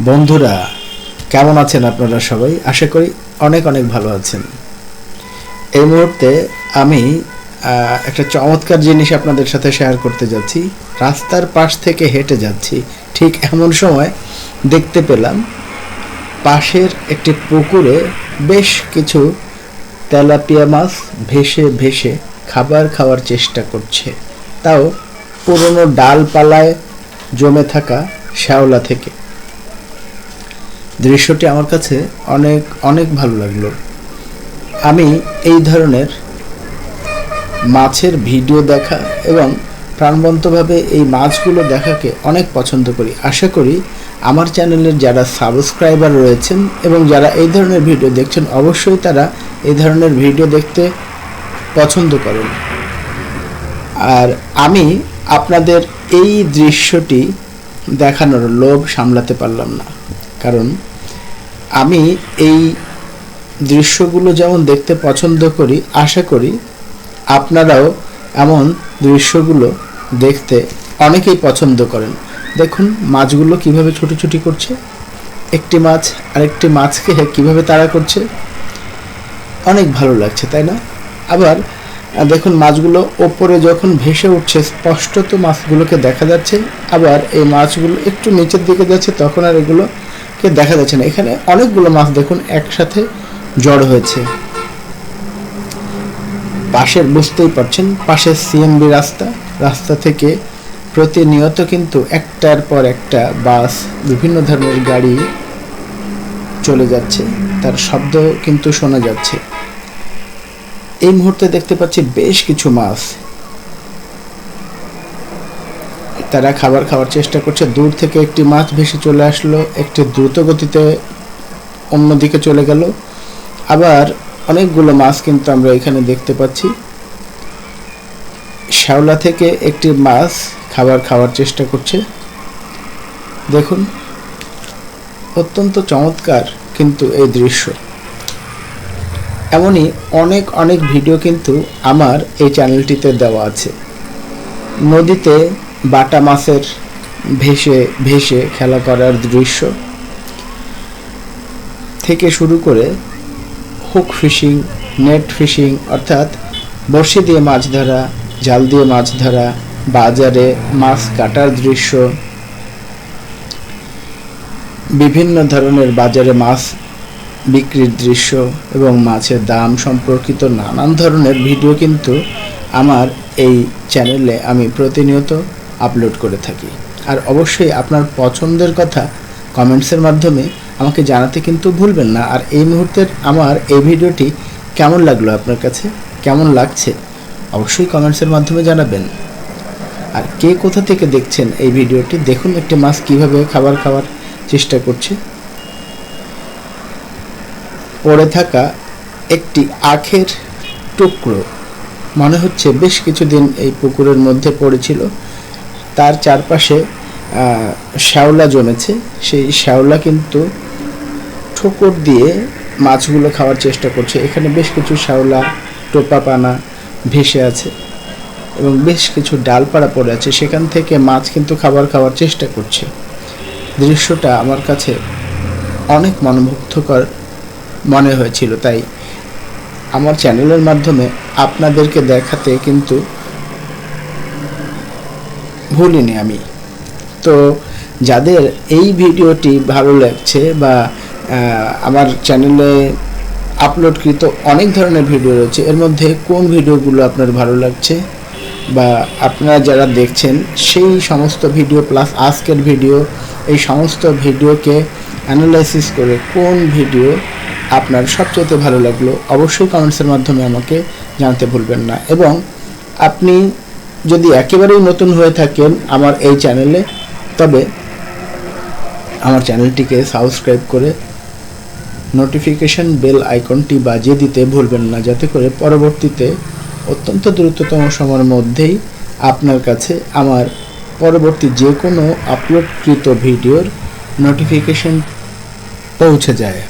বন্ধুরা, কেমন আছেন আপনারা সবাই? আশা করি অনেক অনেক ভালো আছেন। এই মুহূর্তে আমি একটা চমৎকার জিনিস আপনাদের সাথে শেয়ার করতে যাচ্ছি। রাস্তার পাশ থেকে হেঁটে যাচ্ছি। ঠিক এমন সময় দেখতে পেলাম, পাশের একটি পুকুরে বেশ কিছু তেলাপিয়া মাছ ভেসে ভেসে খাবার খাওয়ার চেষ্টা করছে। তাও পুরনো ডালপালায় জমে থাকা শ্যাওলা থেকে। দৃশ্যটি আমার কাছে অনেক অনেক ভালো লাগল। আমি এই ধরনের মাছের ভিডিও দেখা এবং প্রাণবন্তভাবে এই মাছগুলো দেখাকে অনেক পছন্দ করি। আশা করি আমার চ্যানেলের যারা সাবস্ক্রাইবার রয়েছেন এবং যারা এই ধরনের ভিডিও দেখছেন, অবশ্যই তারা এই ধরনের ভিডিও দেখতে পছন্দ করেন। আর আমি আপনাদের এই দৃশ্যটি দেখানোর লোভ সামলাতে পারলাম না। কারণ আমি এই দৃশ্যগুলো যেমন দেখতে পছন্দ করি, আশা করি আপনারাও এমন দৃশ্যগুলো দেখতে অনেকেই পছন্দ করেন। দেখুন মাছগুলো কীভাবে ছুটোছুটি করছে। একটি মাছ আরেকটি মাছকে কীভাবে তাড়া করছে। অনেক ভালো লাগছে, তাই না? আবার দেখুন মাছগুলো ওপরে যখন ভেসে উঠছে, স্পষ্টত মাছগুলোকে দেখা যাচ্ছে। আবার এই মাছগুলো একটু নিচের দিকে যাচ্ছে, তখন আর এগুলোকে দেখা যাচ্ছে না। এখানে অনেকগুলো মাছ দেখুন, একসাথে জড় হয়েছে। পাশের বুঝতেই পারছেন পাশের সিএমবি রাস্তা। রাস্তা থেকে প্রতিনিয়ত কিন্তু একটার পর একটা বাস বিভিন্ন ধরনের গাড়ি চলে যাচ্ছে। তার শব্দ কিন্তু শোনা যাচ্ছে। এই মুহূর্তে দেখতে পাচ্ছি বেশ কিছু মাছ। তারা খাবার খাওয়ার চেষ্টা করছে। দূর থেকে একটি মাছ ভেসে চলে আসলো, একটি দ্রুত গতিতে অন্যদিকে চলে গেল। আবার অনেকগুলো মাছ কিন্তু আমরা এখানে দেখতে পাচ্ছি। শ্যাওলা থেকে একটি মাছ খাবার খাওয়ার চেষ্টা করছে। দেখুন, অত্যন্ত চমৎকার কিন্তু এই দৃশ্য। এমনই অনেক অনেক ভিডিও কিন্তু আমার এই চ্যানেলটিতে দেওয়া আছে। নদীতে বাটা মাছের ভেসে ভেসে খেলা করার দৃশ্য। থেকে শুরু করে হুক ফিশিং নেট ফিশিং অর্থাৎ বড়শি দিয়ে মাছ ধরা, জাল দিয়ে মাছ ধরা, বাজারে মাছ কাটার দৃশ্য। বিভিন্ন ধরনের বাজারে মাছ বিক্রির দৃশ্য এবং মাছের দাম সম্পর্কিত নানান ধরনের ভিডিও কিন্তু আমার এই চ্যানেলে আমি প্রতিনিয়ত আপলোড করে থাকি। আর অবশ্যই আপনার পছন্দের কথা কমেন্টসের মাধ্যমে আমাকে জানাতে কিন্তু ভুলবেন না। আর এই মুহূর্তের আমার এই ভিডিওটি কেমন লাগল আপনার কাছে? কেমন লাগছে? অবশ্যই কমেন্টসের মাধ্যমে জানাবেন। আর কে কোথা থেকে দেখছেন এই ভিডিওটি? দেখুন একটি মাছ কীভাবে খাবার খাওয়ার চেষ্টা করছে। পড়ে থাকা একটি আখের টুকরো। মনে হচ্ছে বেশ কিছুদিন এই পুকুরের মধ্যে পড়েছিল। তার চারপাশে শ্যাওলা জমেছে। সেই শ্যাওলা কিন্তু ঠোকর দিয়ে মাছগুলো খাওয়ার চেষ্টা করছে। এখানে বেশ কিছু শ্যাওলা টোপা পানা ভেসে আছে এবং বেশ কিছু ডালপাড়া পড়ে আছে। সেখান থেকে মাছ কিন্তু খাবার খাওয়ার চেষ্টা করছে। দৃশ্যটা আমার কাছে অনেক মনোমুগ্ধকর মনে হয়েছিল। তাই আমার চ্যানেলের মাধ্যমে আপনাদেরকে দেখাতে কিন্তু ভুলিনি আমি। তো যাদের এই ভিডিওটি ভালো লাগছে বা আমার চ্যানেলে আপলোডকৃত অনেক ধরনের ভিডিও রয়েছে, এর মধ্যে কোন ভিডিওগুলো আপনার ভালো লাগছে বা আপনারা যারা দেখছেন, সেই সমস্ত ভিডিও প্লাস আজকের ভিডিও, এই সমস্ত ভিডিওকে অ্যানালাইসিস করে কোন ভিডিও আপনার সবচেয়ে ভালো লাগল, অবশ্যই কমেন্টসের মাধ্যমে আমাকে জানতে ভুলবেন না। এবং আপনি যদি একেবারেই নতুন হয়ে থাকেন আমার এই চ্যানেলে, তবে আমার চ্যানেলটিকে সাবস্ক্রাইব করে নোটিফিকেশন বেল আইকনটি বাজিয়ে দিতে ভুলবেন না, যাতে করে পরবর্তীতে অত্যন্ত দ্রুততম সময়ের মধ্যেই আপনার কাছে আমার পরবর্তী যে কোনো আপলোডকৃত ভিডিওর নোটিফিকেশন পৌঁছে যায়।